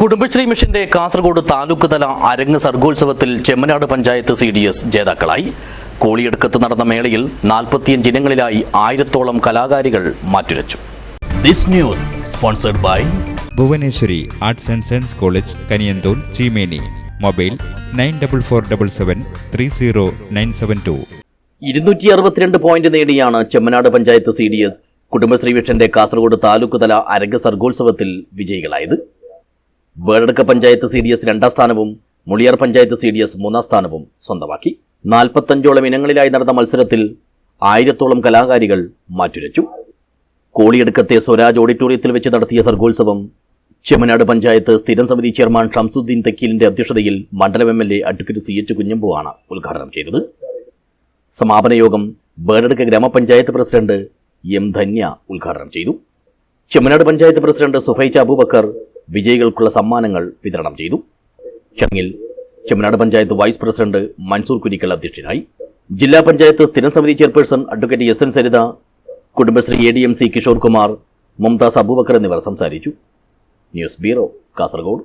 കുടുംബശ്രീ മിഷന്റെ കാസർഗോഡ് താലൂക്ക് തല Arangu സർഗോത്സവത്തിൽ Chemmanad panchayat C D S ജേതാക്കളായി. കോളിയെടുക്കത്ത് നടന്ന മേളയിൽ നാൽപ്പത്തിയഞ്ച് ഇനങ്ങളിലായി ആയിരത്തോളം കലാകാരികൾ മാറ്റുരച്ചു. This news sponsored by Bhuvaneswari arts and science college Kaniyanthoor Cheemeni. Mobile nine double four double seven three zero nine seven two. ഇരുന്നൂറ്റി അറുപത്തിരണ്ട് പോയിന്റ് നേടിയാണ് Chemmanad panchayat C D S Kudumbashree മിഷന്റെ കാസർഗോഡ് താലൂക്ക് തല അരങ്ങ് സർഗോത്സവത്തിൽ വിജയികളായത്. Bedadukka panchayat C D S രണ്ടാം സ്ഥാനവും Muliyar panchayat C D S മൂന്നാം സ്ഥാനവും സ്വന്തമാക്കി. നാൽപ്പത്തഞ്ചോളം ഇനങ്ങളിലായി നടന്ന മത്സരത്തിൽ ആയിരത്തോളം കലാകാരികൾ മാറ്റുരച്ചു. കോളിയെടുക്കത്തെ സ്വരാജ് ഓഡിറ്റോറിയത്തിൽ വെച്ച് നടത്തിയ സർഗോത്സവം ചെമ്മനാട് പഞ്ചായത്ത് സ്ഥിരം സമിതി ചെയർമാൻ ഷംസുദ്ദീൻ തക്കീലിന്റെ അധ്യക്ഷതയിൽ മണ്ഡലം M L A advocate C H കുഞ്ഞമ്പുവാണ് ഉദ്ഘാടനം ചെയ്തത്. സമാപന യോഗം ബേഡടുക്ക ഗ്രാമപഞ്ചായത്ത് പ്രസിഡന്റ് എം ധന്യ ഉദ്ഘാടനം ചെയ്തു. ചെമ്മനാട് പഞ്ചായത്ത് പ്രസിഡന്റ് സുഫൈച്ച് അബൂബക്കർ വിജയികൾക്കുള്ള സമ്മാനങ്ങൾ വിതരണം ചെയ്തു. ചടങ്ങിൽ ചെമ്മനാട് പഞ്ചായത്ത് വൈസ് പ്രസിഡന്റ് മൻസൂർ കുരിക്കൽ അധ്യക്ഷനായി. ജില്ലാ പഞ്ചായത്ത് സ്ഥിരം സമിതി chairperson advocate S N Saritha Kudumbashree A D M C Kishore Kumar Mumtaz Aboobacker എന്നിവർ സംസാരിച്ചു. News bureau Kasaragod.